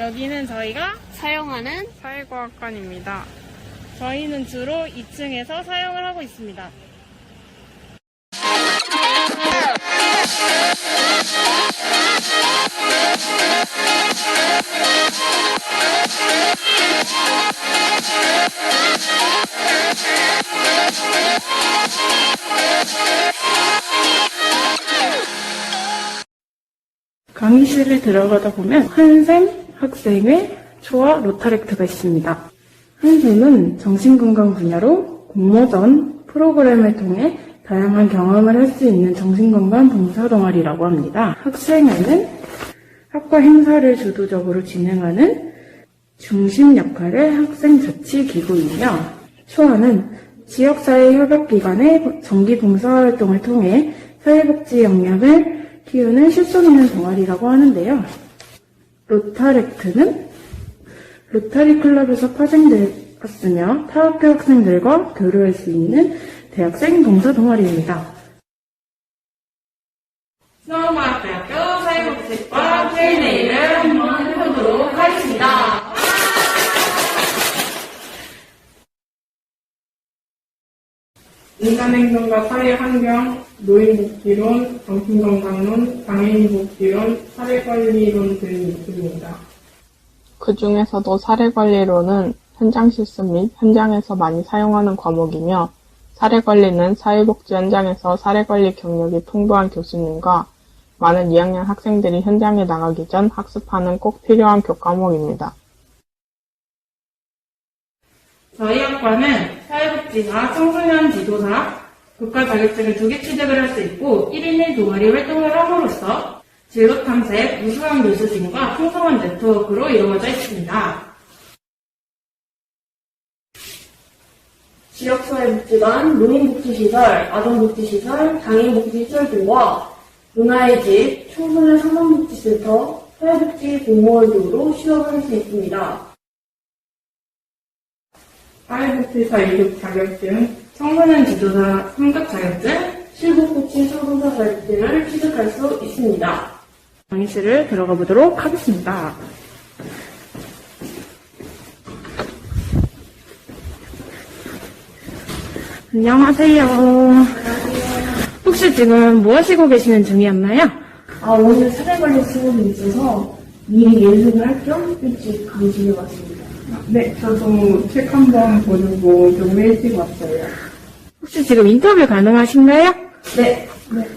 여기는 저희가 사용하는 사회과학관입니다. 저희는 주로 2층에서 사용을 하고 있습니다. 강의실에 들어가다 보면 한샘 학생의 초아 로타렉트가 있습니다. 한샘은 정신건강 분야로 공모전 프로그램을 통해 다양한 경험을 할 수 있는 정신건강 봉사 동아리라고 합니다. 학생회는 학과 행사를 주도적으로 진행하는 중심 역할의 학생 자치 기구이며 초아는 지역사회 협력기관의 정기 봉사활동을 통해 사회복지 역량을 키우는 실속 있는 동아리라고 하는데요. 로타렉트는 로타리 클럽에서 파생되었으며 타학교 학생들과 교류할 수 있는 대학생 봉사 동아리입니다. 스노우마학대학교 사회복지과 Q&A를 한번 해보도록 하겠습니다. 인간행동과 사회환경, 노인복지론, 정신건강론, 장애인복지론, 사회관리론 등이 있습니다. 그 중에서도 사례관리로는 현장 실습 및 현장에서 많이 사용하는 과목이며 사례관리는 사회복지 현장에서 사례관리 경력이 풍부한 교수님과 많은 2학년 학생들이 현장에 나가기 전 학습하는 꼭 필요한 교과목입니다. 저희 학과는 사회복지사, 청소년 지도사, 국가 자격증을 두 개 취득을 할 수 있고 1인 1 동아리 활동을 함으로써 제로 탐색, 우수한 교수진과 풍성한 네트워크로 이루어져 있습니다. 지역사회복지관, 노인복지시설, 아동복지시설, 장애인복지시설 등과 문화의 집, 청소년 상담복지센터, 사회복지 공무원 등으로 취업을 할 수 있습니다. 사회복지사 2급 자격증, 청소년 지도사 3급 자격증, 실복복지 상담사 자격증을 취득할 수 있습니다. 강의실을 들어가 보도록 하겠습니다. 안녕하세요. 혹시 지금 뭐 하시고 계시는 중이었나요? 아, 오늘 사례관리 수업이 있어서 미리 연습을 할 겸 일찍 강의실에 왔습니다. 네, 저도 책 한 번 보려고 좀 일찍 왔어요. 혹시 지금 인터뷰 가능하신가요? 네, 네.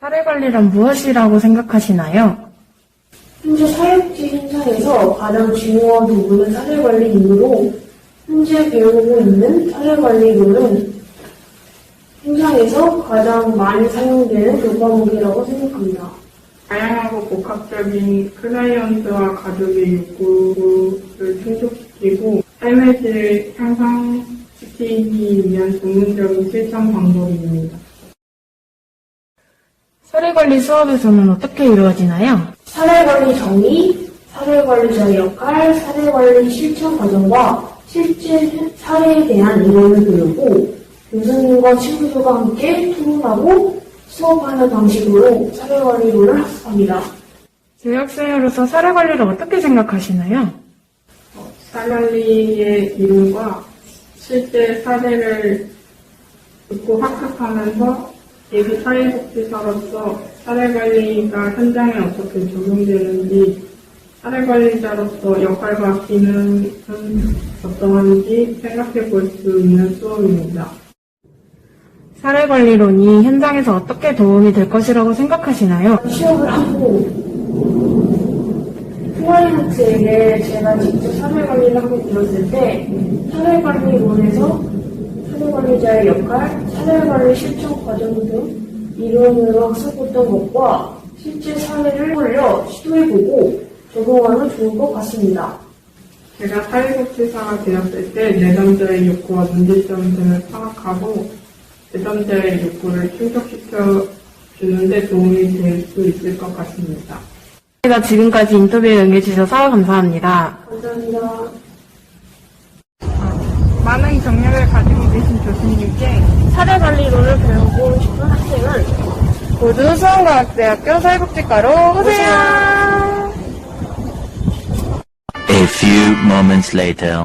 사례 관리란 무엇이라고 생각하시나요? 현재 사회복지 현장에서 가장 중요한 부분은 사례관리 임무로 현재 배우고 있는 사례관리론은 현장에서 가장 많이 사용되는 교과목이라고 생각합니다. 다양하고 복합적인 클라이언트와 가족의 욕구를 충족시키고 삶의 질을 향상시키기 위한 전문적인 실천 방법입니다. 사례 관리 수업에서는 어떻게 이루어지나요? 사례관리 정의, 사례관리자의 역할, 사례관리 실천 과정과 실제 사례에 대한 이론을 배우고 교수님과 친구들과 함께 토론하고 수업하는 방식으로 사례 관리론을 학습합니다. 교육생으로서 사례 관리를 어떻게 생각하시나요? 사관리의 이론과 실제 사례를 듣고 학습하면서 예비 사회복지사로서 사례관리가 현장에 어떻게 적용되는지 사례관리자로서 역할과 기능은 어떠한지 생각해 볼 수 있는 수업입니다. 사례 관리론이 현장에서 어떻게 도움이 될 것이라고 생각하시나요? 취업을 하고 클라이언트에게 제가 직접 사례관리를 하게 되었을 때 사례관리론에서 사례관리자의 역할, 사례관리 실천 과정 등 이론으로 학습했던 것과 실제 사례를 올려 시도해보고 적용하면 좋을 것 같습니다. 제가 사회복지사가 되었을 때 내담자의 욕구와 문제점 등을 파악하고 내담자의 욕구를 충족시켜 주는데 도움이 될 수 있을 것 같습니다. 제가 지금까지 인터뷰에 응해주셔서 감사합니다. 감사합니다. 많은 경력을 가지고 계신 교수님께 사례관리론을 배우고 싶은 학생은 모두 수원과학대학교 사회복지과로 오세요. A few moments later.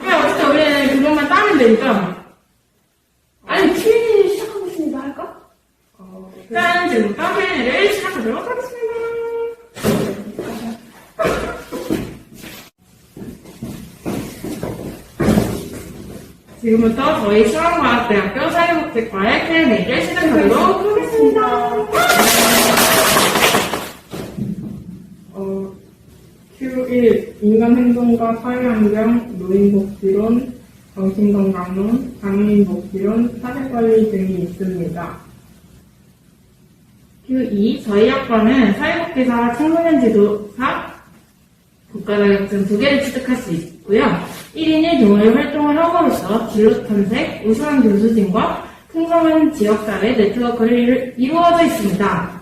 그냥 어쨌든 우리는 그것만 따면 되니까. 아니, Q&A 시작하고 있습니다. 할까? 일단 지금부터 Q&A를 시작하도록 하겠습니다. 지금부터 저희 수원과학대학교 사회복지과의 Q&A를 시작하도록 하겠습니다. 어, Q1 인간 행동과 사회환경, 노인복지론, 정신건강론, 장애인복지론, 사회관리 등이 있습니다. Q2 저희 학과는 사회복지사 청소년 지도사 국가자격증 두 개를 취득할 수 있고요. 1인 1동아리 활동을 함으로써 진로 탐색, 우수한 교수진과 풍성한 지역사회 네트워크를 이루어져 있습니다.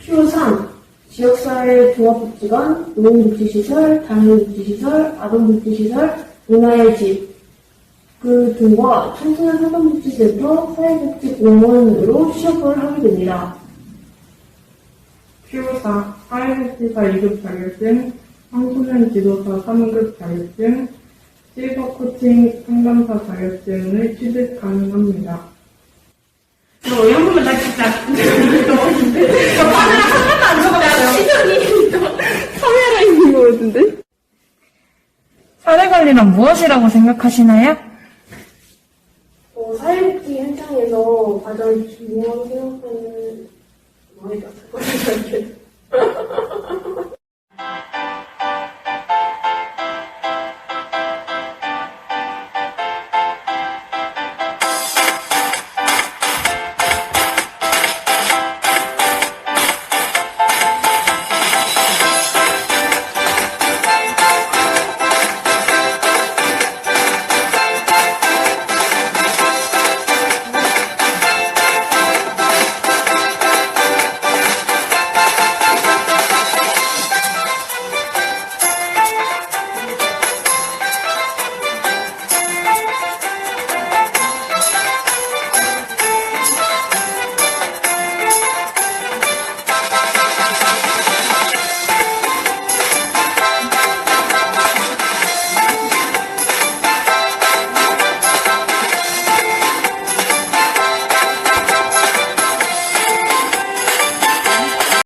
Q3 지역사회 종합복지관, 노인복지시설, 장애인복지시설, 아동복지시설, 문화의 집, 그 등과 청소년 상담복지센터, 사회복지 공무원으로 취업을 하게 됩니다. Q4 사회복지사 2급 자격증, 청소년 지도사 3급 자격증, 실버 코칭 상담사 자격증을 취득 가능합니다. 너 거면 나 진짜 저 카메라 한 번도 안 적었어요. 시선이 카메라 있는 거 같은데? 사회 관리란 무엇이라고 생각하시나요? 어, 사회복지 현장에서 가장 중요하게 생각하는 뭐가 있다.